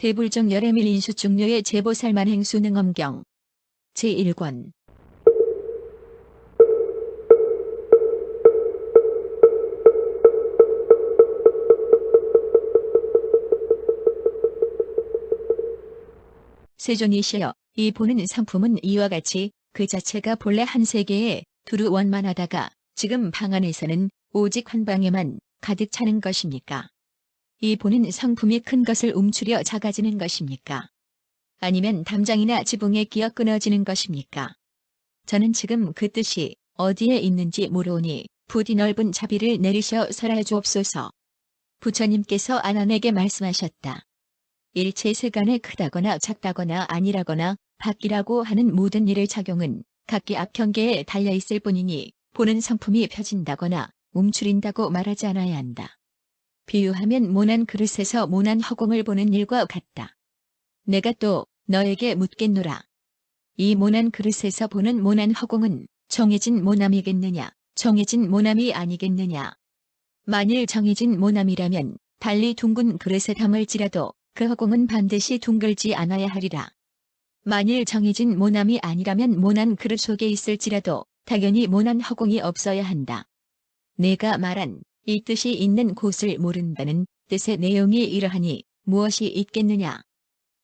대불종 열애밀 인수 중료의 제보살 만 행 수능 엄경 제1권 세존이시여 이 보는 상품은 이와 같이 그 자체가 본래 한 세계에 두루 원만하다가 지금 방 안에서는 오직 한 방에만 가득 차는 것입니까? 이 보는 상품이 큰 것을 움츠려 작아지는 것입니까? 아니면 담장이나 지붕에 끼어 끊어지는 것입니까? 저는 지금 그 뜻이 어디에 있는지 모르오니 부디 넓은 자비를 내리셔 설하 주옵소서. 부처님께서 아난에게 말씀하셨다. 일체 세간에 크다거나 작다거나 아니라거나 바뀌라고 하는 모든 일의 작용은 각기 악형계에 달려있을 뿐이니 보는 상품이 펴진다거나 움츠린다고 말하지 않아야 한다. 비유하면 모난 그릇에서 모난 허공을 보는 일과 같다. 내가 또 너에게 묻겠노라. 이 모난 그릇에서 보는 모난 허공은 정해진 모남이겠느냐, 정해진 모남이 아니겠느냐. 만일 정해진 모남이라면 달리 둥근 그릇에 담을지라도 그 허공은 반드시 둥글지 않아야 하리라. 만일 정해진 모남이 아니라면 모난 그릇 속에 있을지라도 당연히 모난 허공이 없어야 한다. 내가 말한 이 뜻이 있는 곳을 모른다는 뜻의 내용이 이러하니 무엇이 있겠느냐.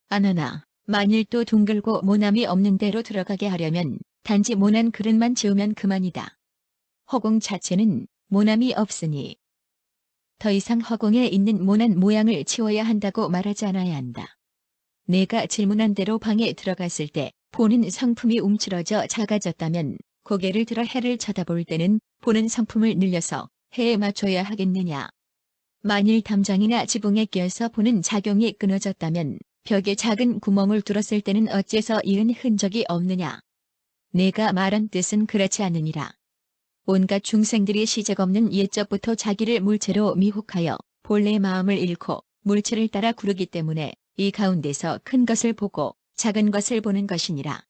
아나나 만일 또 둥글고 모남이 없는 데로 들어가게 하려면 단지 모난 그릇만 지으면 그만이다. 허공 자체는 모남이 없으니 더 이상 허공에 있는 모난 모양을 치워야 한다고 말하지 않아야 한다. 내가 질문한 대로 방에 들어갔을 때 보는 상품이 움츠러져 작아졌다면 고개를 들어 해를 쳐다볼 때는 보는 상품을 늘려서 해에 맞춰야 하겠느냐. 만일 담장이나 지붕에 끼어서 보는 작용이 끊어졌다면 벽에 작은 구멍을 뚫었을 때는 어째서 이은 흔적이 없느냐. 내가 말한 뜻은 그렇지 않으니라. 온갖 중생들이 시작 없는 옛적부터 자기를 물체로 미혹하여 본래 마음을 잃고 물체를 따라 구르기 때문에 이 가운데서 큰 것을 보고 작은 것을 보는 것이니라.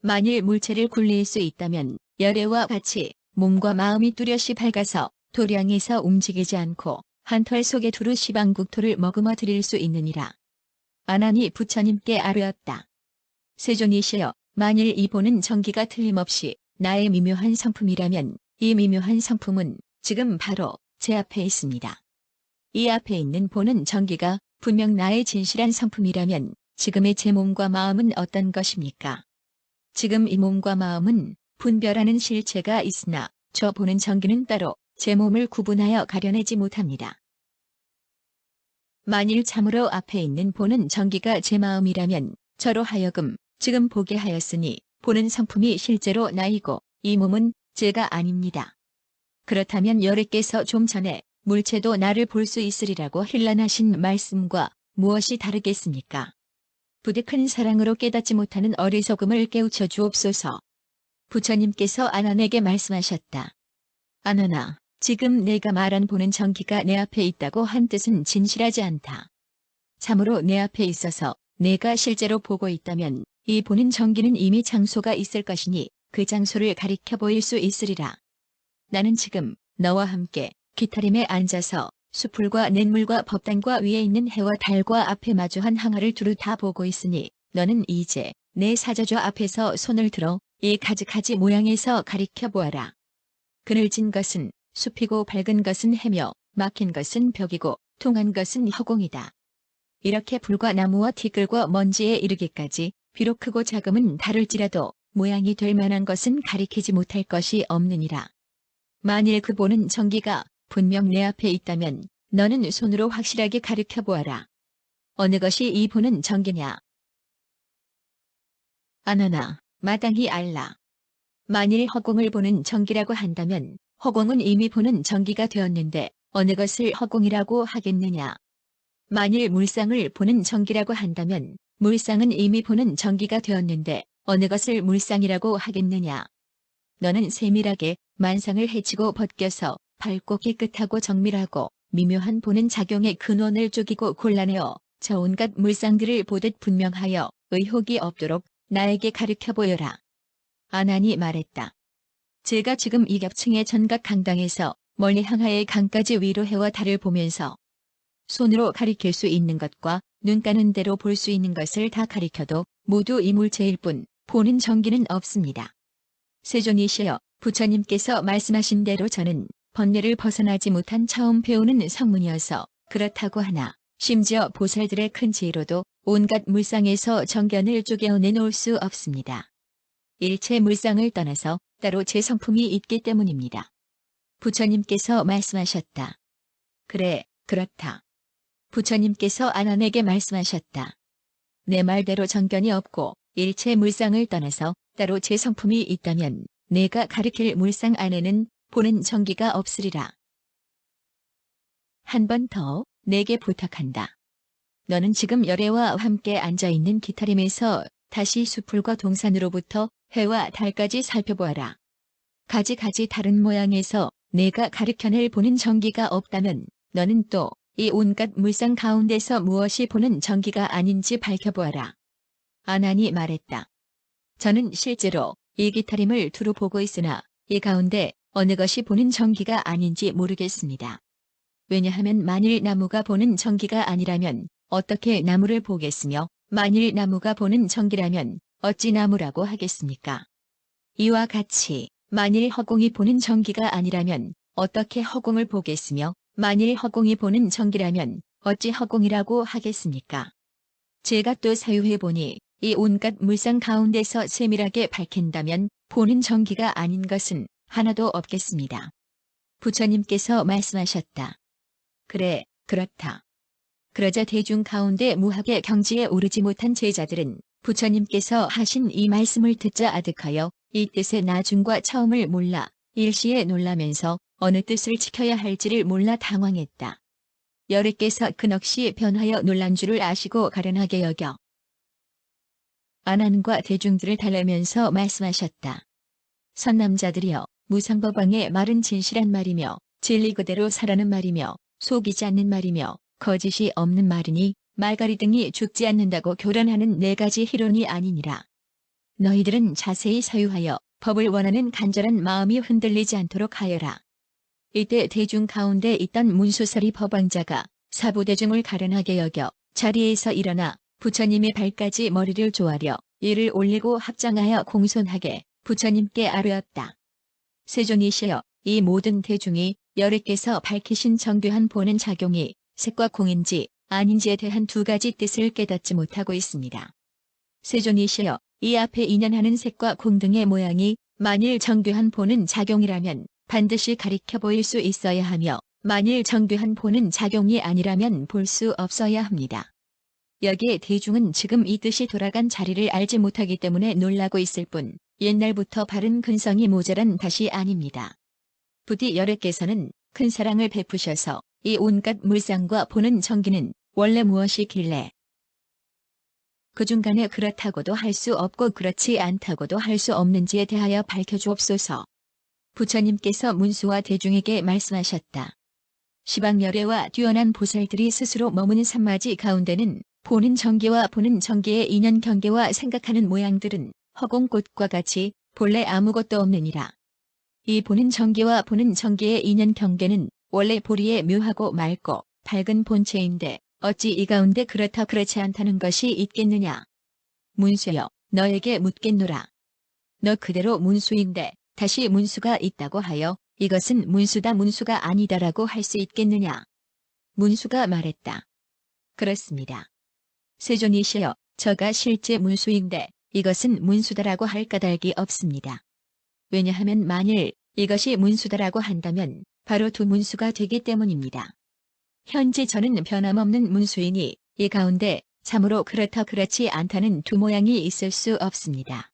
만일 물체를 굴릴 수 있다면 열애와 같이 몸과 마음이 뚜렷이 밝아서 도량에서 움직이지 않고 한 털 속에 두루 시방국토를 머금어 드릴 수 있느니라. 아나니 부처님께 아뢰었다. 세존이시여 만일 이 보는 전기가 틀림없이 나의 미묘한 상품이라면 이 미묘한 상품은 지금 바로 제 앞에 있습니다. 이 앞에 있는 보는 전기가 분명 나의 진실한 상품이라면 지금의 제 몸과 마음은 어떤 것입니까? 지금 이 몸과 마음은 분별하는 실체가 있으나 저 보는 전기는 따로 제 몸을 구분하여 가려내지 못합니다. 만일 참으로 앞에 있는 보는 전기가 제 마음이라면 저로 하여금 지금 보게 하였으니 보는 상품이 실제로 나이고 이 몸은 제가 아닙니다. 그렇다면 여래께서 좀 전에 물체도 나를 볼 수 있으리라고 힐난하신 말씀과 무엇이 다르겠습니까? 부디 큰 사랑으로 깨닫지 못하는 어리석음을 깨우쳐 주옵소서. 부처님께서 아난에게 말씀하셨다. 아난아, 지금 내가 말한 보는 전기가 내 앞에 있다고 한 뜻은 진실하지 않다. 참으로 내 앞에 있어서 내가 실제로 보고 있다면 이 보는 전기는 이미 장소가 있을 것이니 그 장소를 가리켜 보일 수 있으리라. 나는 지금 너와 함께 기타림에 앉아서 수풀과 냇물과 법당과 위에 있는 해와 달과 앞에 마주한 항아를 두루 다 보고 있으니 너는 이제 내 사저조 앞에서 손을 들어 이 가지가지 모양에서 가리켜 보아라. 그늘진 것은 숲이고 밝은 것은 해며 막힌 것은 벽이고 통한 것은 허공이다. 이렇게 불과 나무와 티끌과 먼지에 이르기까지 비록 크고 작음은 다를지라도 모양이 될 만한 것은 가리키지 못할 것이 없느니라. 만일 그 보는 전기가 분명 내 앞에 있다면 너는 손으로 확실하게 가르켜 보아라. 어느 것이 이 보는 전기냐? 아나나, 마땅히 알라. 만일 허공을 보는 전기라고 한다면 허공은 이미 보는 전기가 되었는데 어느 것을 허공이라고 하겠느냐? 만일 물상을 보는 전기라고 한다면 물상은 이미 보는 전기가 되었는데 어느 것을 물상이라고 하겠느냐. 너는 세밀하게 만상을 해치고 벗겨서 밝고 깨끗하고 정밀하고 미묘한 보는 작용의 근원을 쪼기고 골라내어 저 온갖 물상들을 보듯 분명하여 의혹이 없도록 나에게 가르쳐 보여라. 아난이 말했다. 제가 지금 이 겹층의 전각 강당에서 멀리 항하의 강까지 위로 해와 달을 보면서 손으로 가리킬 수 있는 것과 눈 까는 대로 볼 수 있는 것을 다 가리켜도 모두 이물체일 뿐 보는 전기는 없습니다. 세존이시여 부처님께서 말씀하신 대로 저는 번뇌를 벗어나지 못한 처음 배우는 성문이어서 그렇다고 하나 심지어 보살들의 큰 지혜로도 온갖 물상에서 정견을 쪼개어내 놓을 수 없습니다. 일체 물상을 떠나서 따로 제 성품이 있기 때문입니다. 부처님께서 말씀하셨다. 그래, 그렇다. 부처님께서 아난에게 말씀하셨다. 내 말대로 정견이 없고 일체 물상을 떠나서 따로 제 성품이 있다면 내가 가리킬 물상 안에는 보는 정기가 없으리라. 한 번 더 내게 부탁한다. 너는 지금 열애와 함께 앉아있는 기타림에서 다시 수풀과 동산으로부터 해와 달까지 살펴보아라. 가지가지 다른 모양에서 내가 가르켜낼 보는 전기가 없다면 너는 또 이 온갖 물상 가운데서 무엇이 보는 전기가 아닌지 밝혀보아라. 아난이 말했다. 저는 실제로 이 기타림을 두루 보고 있으나 이 가운데 어느 것이 보는 전기가 아닌지 모르겠습니다. 왜냐하면 만일 나무가 보는 전기가 아니라면 어떻게 나무를 보겠으며 만일 나무가 보는 전기라면 어찌 나무라고 하겠습니까? 이와 같이 만일 허공이 보는 전기가 아니라면 어떻게 허공을 보겠으며 만일 허공이 보는 전기라면 어찌 허공이라고 하겠습니까? 제가 또 사유해보니 이 온갖 물상 가운데서 세밀하게 밝힌다면 보는 전기가 아닌 것은 하나도 없겠습니다. 부처님께서 말씀하셨다. 그래, 그렇다. 그러자 대중 가운데 무학의 경지에 오르지 못한 제자들은 부처님께서 하신 이 말씀을 듣자 아득하여 이 뜻의 나중과 처음을 몰라 일시에 놀라면서 어느 뜻을 지켜야 할지를 몰라 당황했다. 여르께서 근억시 변하여 놀란 줄을 아시고 가련하게 여겨 아난과 대중들을 달래면서 말씀하셨다. 선남자들이여 무상법왕의 말은 진실한 말이며 진리 그대로 사라는 말이며 속이지 않는 말이며 거짓이 없는 말이니 말가리 등이 죽지 않는다고 교란하는 네 가지 희론이 아니니라. 너희들은 자세히 사유하여 법을 원하는 간절한 마음이 흔들리지 않도록 하여라. 이때 대중 가운데 있던 문수설이 법왕자가 사부대중을 가련하게 여겨 자리에서 일어나 부처님의 발까지 머리를 조아려 이를 올리고 합장하여 공손하게 부처님께 아뢰었다. 세존이시여 이 모든 대중이 여르께서 밝히신 정교한 보는 작용이 색과 공인지 아닌지에 대한 두 가지 뜻을 깨닫지 못하고 있습니다. 세존이시여 이 앞에 인연하는 색과 공 등의 모양이 만일 정교한 보는 작용이라면 반드시 가리켜 보일 수 있어야 하며 만일 정교한 보는 작용이 아니라면 볼 수 없어야 합니다. 여기에 대중은 지금 이 뜻이 돌아간 자리를 알지 못하기 때문에 놀라고 있을 뿐 옛날부터 바른 근성이 모자란 다시 아닙니다. 부디 여래께서는 큰 사랑을 베푸셔서 이 온갖 물상과 보는 정기는 원래 무엇이길래 그 중간에 그렇다고도 할 수 없고 그렇지 않다고도 할 수 없는지에 대하여 밝혀주옵소서. 부처님께서 문수와 대중에게 말씀하셨다. 시방열애와 뛰어난 보살들이 스스로 머무는 산마지 가운데는 보는 정계와 보는 정계의 인연 경계와 생각하는 모양들은 허공꽃과 같이 본래 아무것도 없느니라. 이 보는 정계와 보는 정계의 인연 경계는 원래 보리에 묘하고 맑고 밝은 본체인데 어찌 이 가운데 그렇다 그렇지 않다는 것이 있겠느냐. 문수여 너에게 묻겠노라. 너 그대로 문수인데 다시 문수가 있다고 하여 이것은 문수다 문수가 아니다라고 할 수 있겠느냐. 문수가 말했다. 그렇습니다. 세존이시여 저가 실제 문수인데 이것은 문수다라고 할 까닭이 없습니다. 왜냐하면 만일 이것이 문수다라고 한다면 바로 두 문수가 되기 때문입니다. 현재 저는 변함없는 문수이니 이 가운데 참으로 그렇다 그렇지 않다는 두 모양이 있을 수 없습니다.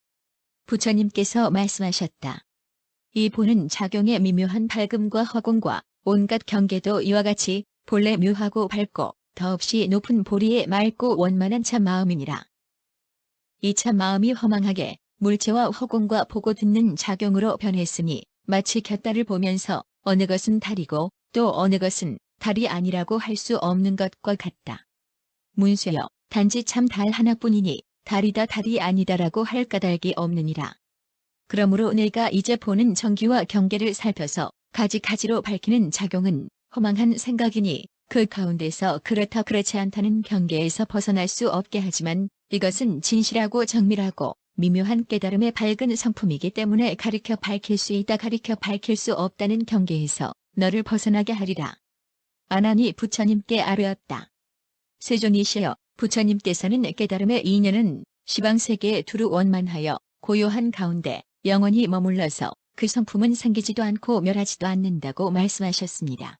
부처님께서 말씀하셨다. 이 보는 작용의 미묘한 밝음과 허공과 온갖 경계도 이와 같이 본래 묘하고 밝고 더없이 높은 보리의 맑고 원만한 참 마음이니라. 이 참 마음이 허망하게 물체와 허공과 보고 듣는 작용으로 변했으니 마치 곁달을 보면서 어느 것은 달이고 또 어느 것은 달이 아니라고 할 수 없는 것과 같다. 문수여, 단지 참 달 하나뿐이니 달이다 달이 아니다라고 할 까닭이 없느니라. 그러므로 내가 이제 보는 정기와 경계를 살펴서 가지가지로 밝히는 작용은 허망한 생각이니 그 가운데서 그렇다 그렇지 않다는 경계에서 벗어날 수 없게 하지만 이것은 진실하고 정밀하고 미묘한 깨달음의 밝은 성품이기 때문에 가리켜 밝힐 수 있다 가리켜 밝힐 수 없다는 경계에서 너를 벗어나게 하리라. 아나니 부처님께 아뢰었다. 세존이시여 부처님께서는 깨달음의 인연은 시방세계에 두루 원만하여 고요한 가운데 영원히 머물러서 그 성품은 생기지도 않고 멸하지도 않는다고 말씀하셨습니다.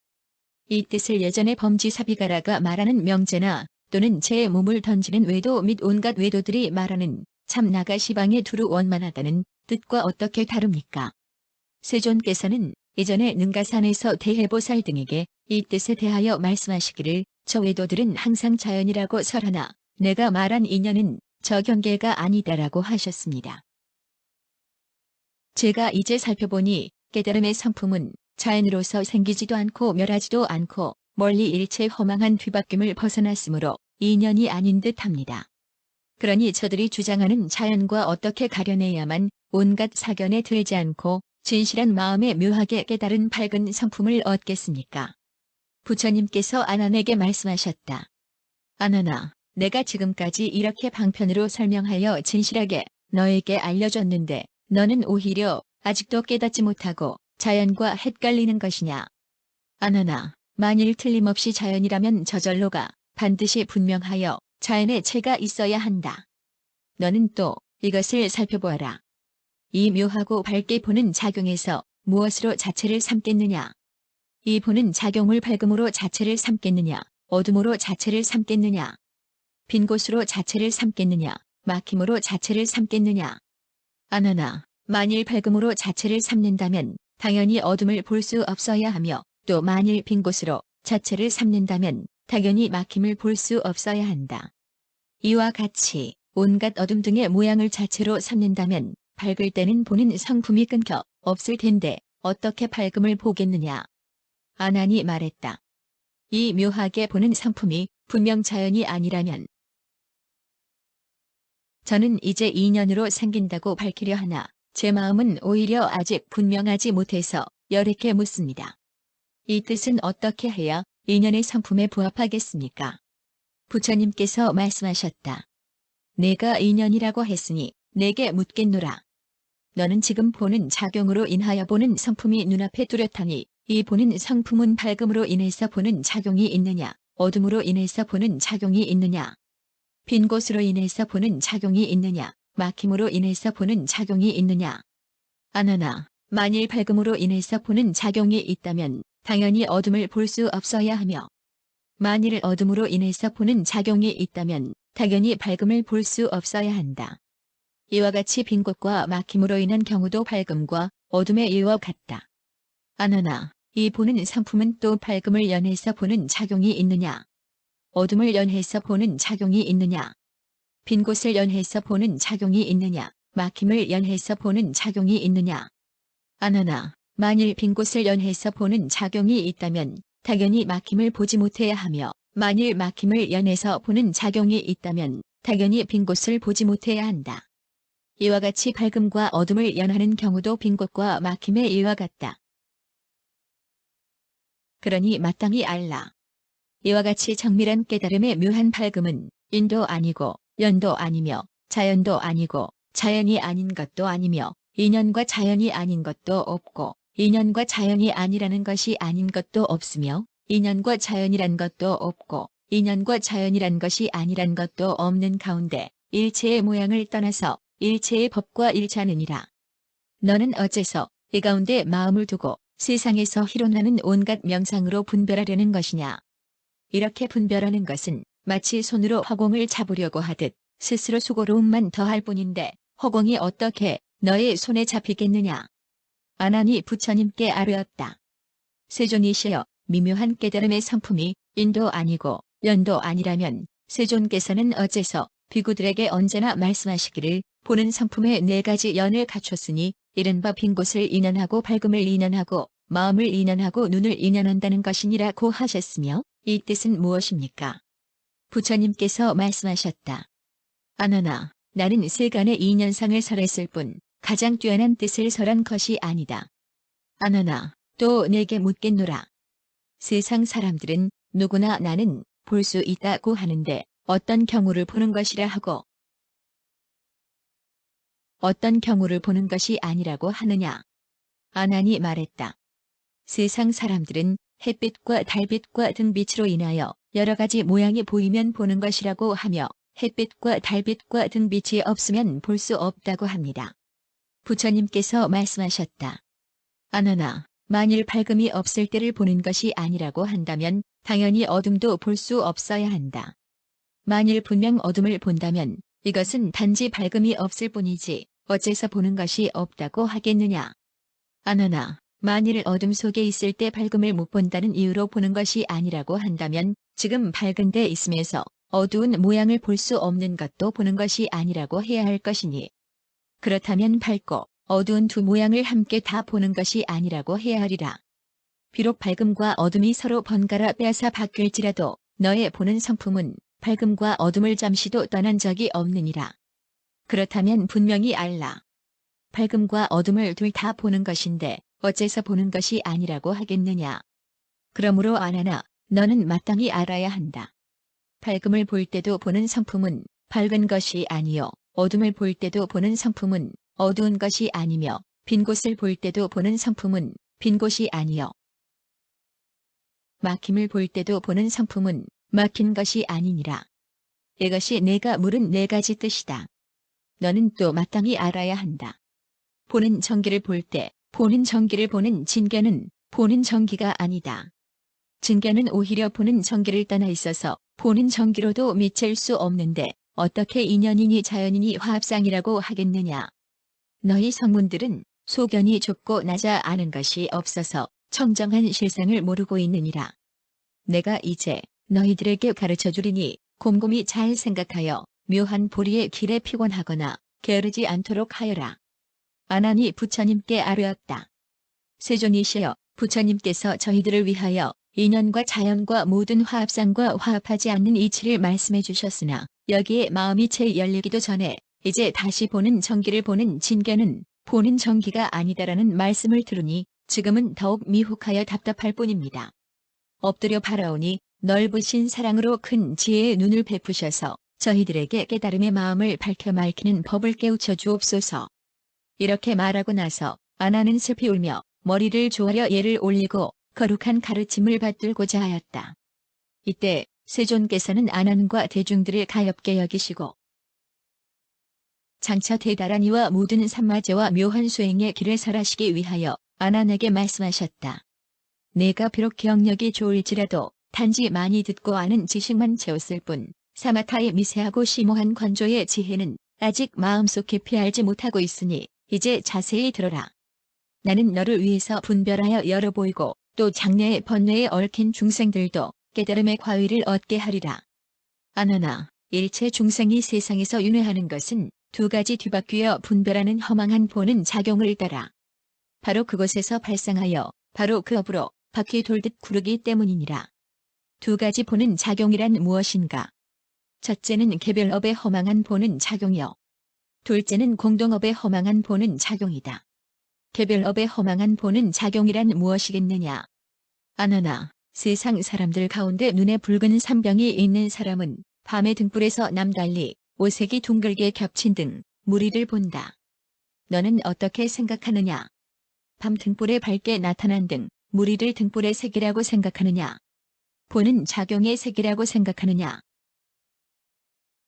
이 뜻을 예전에 범지사비가라가 말하는 명제나 또는 제 몸을 던지는 외도 및 온갖 외도들이 말하는 참 나가 시방에 두루 원만하다는 뜻과 어떻게 다릅니까? 세존께서는 예전에 능가산에서 대해보살 등에게 이 뜻에 대하여 말씀하시기를 저 외도들은 항상 자연이라고 설하나 내가 말한 인연은 저 경계가 아니다라고 하셨습니다. 제가 이제 살펴보니 깨달음의 성품은 자연으로서 생기지도 않고 멸하지도 않고 멀리 일체 허망한 뒤바뀜을 벗어났으므로 인연이 아닌 듯합니다. 그러니 저들이 주장하는 자연과 어떻게 가려내야만 온갖 사견에 들지 않고 진실한 마음에 묘하게 깨달은 밝은 성품을 얻겠습니까? 부처님께서 아난에게 말씀하셨다. 아난아, 내가 지금까지 이렇게 방편으로 설명하여 진실하게 너에게 알려줬는데 너는 오히려 아직도 깨닫지 못하고 자연과 헷갈리는 것이냐. 아나나, 만일 틀림없이 자연이라면 저절로가 반드시 분명하여 자연의 체가 있어야 한다. 너는 또 이것을 살펴보아라. 이 묘하고 밝게 보는 작용에서 무엇으로 자체를 삼겠느냐? 이 보는 작용을 밝음으로 자체를 삼겠느냐? 어둠으로 자체를 삼겠느냐? 빈 곳으로 자체를 삼겠느냐? 막힘으로 자체를 삼겠느냐? 아나나, 만일 밝음으로 자체를 삼는다면 당연히 어둠을 볼 수 없어야 하며 또 만일 빈 곳으로 자체를 삼는다면 당연히 막힘을 볼 수 없어야 한다. 이와 같이 온갖 어둠 등의 모양을 자체로 삼는다면 밝을 때는 보는 성품이 끊겨 없을 텐데 어떻게 밝음을 보겠느냐. 아난이 말했다. 이 묘하게 보는 성품이 분명 자연이 아니라면 저는 이제 인연으로 생긴다고 밝히려 하나 제 마음은 오히려 아직 분명하지 못해서 열애케 묻습니다. 이 뜻은 어떻게 해야 인연의 성품에 부합하겠습니까? 부처님께서 말씀하셨다. 내가 인연이라고 했으니 내게 묻겠노라. 너는 지금 보는 작용으로 인하여 보는 성품이 눈앞에 뚜렷하니 이 보는 성품은 밝음으로 인해서 보는 작용이 있느냐, 어둠으로 인해서 보는 작용이 있느냐, 빈 곳으로 인해서 보는 작용이 있느냐, 막힘으로 인해서 보는 작용이 있느냐. 아나나, 만일 밝음으로 인해서 보는 작용이 있다면 당연히 어둠을 볼 수 없어야 하며 만일 어둠으로 인해서 보는 작용이 있다면 당연히 밝음을 볼 수 없어야 한다. 이와 같이 빈 곳과 막힘으로 인한 경우도 밝음과 어둠의 이와 같다. 아나나, 이 보는 상품은 또 밝음을 연해서 보는 작용이 있느냐? 어둠을 연해서 보는 작용이 있느냐? 빈 곳을 연해서 보는 작용이 있느냐? 막힘을 연해서 보는 작용이 있느냐? 아나나, 만일 빈 곳을 연해서 보는 작용이 있다면 당연히 막힘을 보지 못해야 하며 만일 막힘을 연해서 보는 작용이 있다면 당연히 빈 곳을 보지 못해야 한다. 이와 같이 밝음과 어둠을 연하는 경우도 빈 곳과 막힘의 이와 같다. 그러니 마땅히 알라. 이와 같이 정밀한 깨달음의 묘한 밝음은 인도 아니고 연도 아니며 자연도 아니고 자연이 아닌 것도 아니며 인연과 자연이 아닌 것도 없고 인연과 자연이 아니라는 것이 아닌 것도 없으며 인연과 자연이란 것도 없고 인연과 자연이란 것이 아니란 것도 없는 가운데 일체의 모양을 떠나서 일체의 법과 일치하느니라. 너는 어째서 이 가운데 마음을 두고 세상에서 희론하는 온갖 명상으로 분별하려는 것이냐. 이렇게 분별하는 것은 마치 손으로 허공을 잡으려고 하듯 스스로 수고로움만 더할 뿐인데 허공이 어떻게 너의 손에 잡히겠느냐. 아나니 부처님께 아뢰었다. 세존이시여 미묘한 깨달음의 성품이 인도 아니고 연도 아니라면 세존께서는 어째서 비구들에게 언제나 말씀하시기를 보는 성품에 네 가지 연을 갖췄으니 이른바 빈 곳을 인연하고 밝음을 인연하고 마음을 인연하고 눈을 인연한다는 것이니라고 하셨으며 이 뜻은 무엇입니까? 부처님께서 말씀하셨다. 아나나, 나는 세간의 인연상을 설했을 뿐 가장 뛰어난 뜻을 설한 것이 아니다. 아나나, 또 내게 묻겠노라. 세상 사람들은 누구나 나는 볼 수 있다고 하는데 어떤 경우를 보는 것이라 하고 어떤 경우를 보는 것이 아니라고 하느냐. 아난이 말했다. 세상 사람들은 햇빛과 달빛과 등 빛으로 인하여 여러 가지 모양이 보이면 보는 것이라고 하며 햇빛과 달빛과 등 빛이 없으면 볼 수 없다고 합니다. 부처님께서 말씀하셨다. 아나나, 만일 밝음이 없을 때를 보는 것이 아니라고 한다면 당연히 어둠도 볼 수 없어야 한다. 만일 분명 어둠을 본다면 이것은 단지 밝음이 없을 뿐이지 어째서 보는 것이 없다고 하겠느냐. 아나나, 만일 어둠 속에 있을 때 밝음을 못 본다는 이유로 보는 것이 아니라고 한다면 지금 밝은 데 있으면서 어두운 모양을 볼 수 없는 것도 보는 것이 아니라고 해야 할 것이니 그렇다면 밝고 어두운 두 모양을 함께 다 보는 것이 아니라고 해야 하리라. 비록 밝음과 어둠이 서로 번갈아 빼앗아 바뀔지라도 너의 보는 성품은 밝음과 어둠을 잠시도 떠난 적이 없느니라. 그렇다면 분명히 알라. 밝음과 어둠을 둘 다 보는 것인데 어째서 보는 것이 아니라고 하겠느냐. 그러므로 아나나 너는 마땅히 알아야 한다. 밝음을 볼 때도 보는 성품은 밝은 것이 아니요 어둠을 볼 때도 보는 성품은 어두운 것이 아니며 빈 곳을 볼 때도 보는 성품은 빈 곳이 아니요 막힘을 볼 때도 보는 성품은 막힌 것이 아니니라. 이것이 내가 물은 네 가지 뜻이다. 너는 또 마땅히 알아야 한다. 보는 전기를 볼 때 보는 전기를 보는 진계는 보는 전기가 아니다. 진계는 오히려 보는 전기를 떠나 있어서 보는 전기로도 미칠 수 없는데 어떻게 인연이니 자연이니 화합상이라고 하겠느냐. 너희 성문들은 소견이 좁고 낮아 아는 것이 없어서 청정한 실상을 모르고 있느니라. 내가 이제 너희들에게 가르쳐 주리니 곰곰이 잘 생각하여 묘한 보리의 길에 피곤하거나 게으르지 않도록 하여라. 아나니 부처님께 아뢰었다. 세존이시여 부처님께서 저희들을 위하여 인연과 자연과 모든 화합상과 화합하지 않는 이치를 말씀해 주셨으나 여기에 마음이 채 열리기도 전에 이제 다시 보는 전기를 보는 진견은 보는 전기가 아니다라는 말씀을 들으니 지금은 더욱 미혹하여 답답할 뿐입니다. 엎드려 바라오니 넓으신 사랑으로 큰 지혜의 눈을 베푸셔서 저희들에게 깨달음의 마음을 밝혀 밝히는 법을 깨우쳐 주옵소서. 이렇게 말하고 나서 아나는 슬피 울며 머리를 조아려 예를 올리고 거룩한 가르침을 받들고자 하였다. 이때 세존께서는 아난과 대중들을 가엽게 여기시고 장차 대달한 이와 모든 삼마제와 묘한 수행의 길을 설하시기 위하여 아난에게 말씀하셨다. 내가 비록 경력이 좋을지라도 단지 많이 듣고 아는 지식만 채웠을 뿐 사마타의 미세하고 심오한 관조의 지혜는 아직 마음속 깊이 알지 못하고 있으니 이제 자세히 들어라. 나는 너를 위해서 분별하여 열어 보이고 또 장래의 번뇌에 얽힌 중생들도 깨달음의 과위를 얻게 하리라. 아나나, 일체 중생이 세상에서 윤회하는 것은 두 가지 뒤바뀌어 분별하는 허망한 보는 작용을 따라 바로 그곳에서 발생하여 바로 그 업으로 바퀴 돌듯 구르기 때문이니라. 두 가지 보는 작용이란 무엇인가? 첫째는 개별업의 허망한 보는 작용이요. 둘째는 공동업의 허망한 보는 작용이다. 개별업의 허망한 보는 작용이란 무엇이겠느냐? 아나나, 세상 사람들 가운데 눈에 붉은 산병이 있는 사람은 밤의 등불에서 남달리 오색이 둥글게 겹친 등 무리를 본다. 너는 어떻게 생각하느냐? 밤 등불에 밝게 나타난 등 무리를 등불의 색이라고 생각하느냐? 보는 작용의 색이라고 생각하느냐?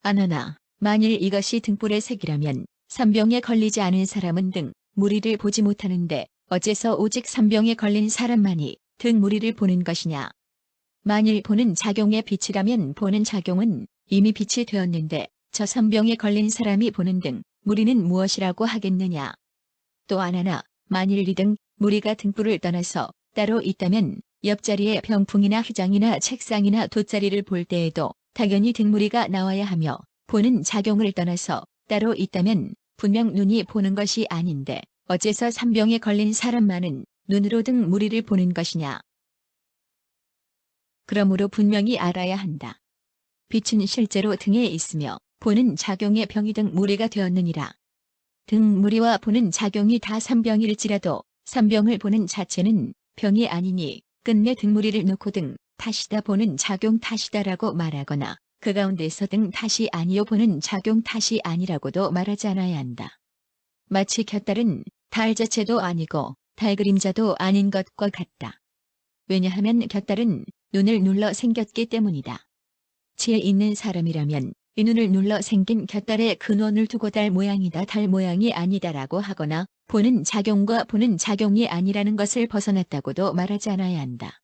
아나나, 만일 이것이 등불의 색이라면 산병에 걸리지 않은 사람은 등 무리를 보지 못하는데 어째서 오직 산병에 걸린 사람만이 등 무리를 보는 것이냐? 만일 보는 작용의 빛이라면 보는 작용은 이미 빛이 되었는데 저 선병에 걸린 사람이 보는 등 무리는 무엇이라고 하겠느냐. 또 하나 만일 이등 무리가 등불을 떠나서 따로 있다면 옆자리에 병풍이나 휘장이나 책상이나 돗자리를 볼 때에도 당연히 등무리가 나와야 하며 보는 작용을 떠나서 따로 있다면 분명 눈이 보는 것이 아닌데 어째서 산병에 걸린 사람만은 눈으로 등 무리를 보는 것이냐. 그러므로 분명히 알아야 한다. 빛은 실제로 등에 있으며 보는 작용의 병이 등 무리가 되었느니라. 등 무리와 보는 작용이 다 산병일지라도 산병을 보는 자체는 병이 아니니 끝내 등무리를 놓고 등 탓이다 보는 작용 탓이다라고 말하거나 그 가운데서 등 탓이 아니요 보는 작용 탓이 아니라고도 말하지 않아야 한다. 마치 곁달은 달 자체도 아니고 달 그림자도 아닌 것과 같다. 왜냐하면 곁달은 눈을 눌러 생겼기 때문이다. 지혜 있는 사람이라면 이 눈을 눌러 생긴 곁달에 근원을 두고 달 모양이다 달 모양이 아니다라고 하거나 보는 작용과 보는 작용이 아니라는 것을 벗어났다고도 말하지 않아야 한다.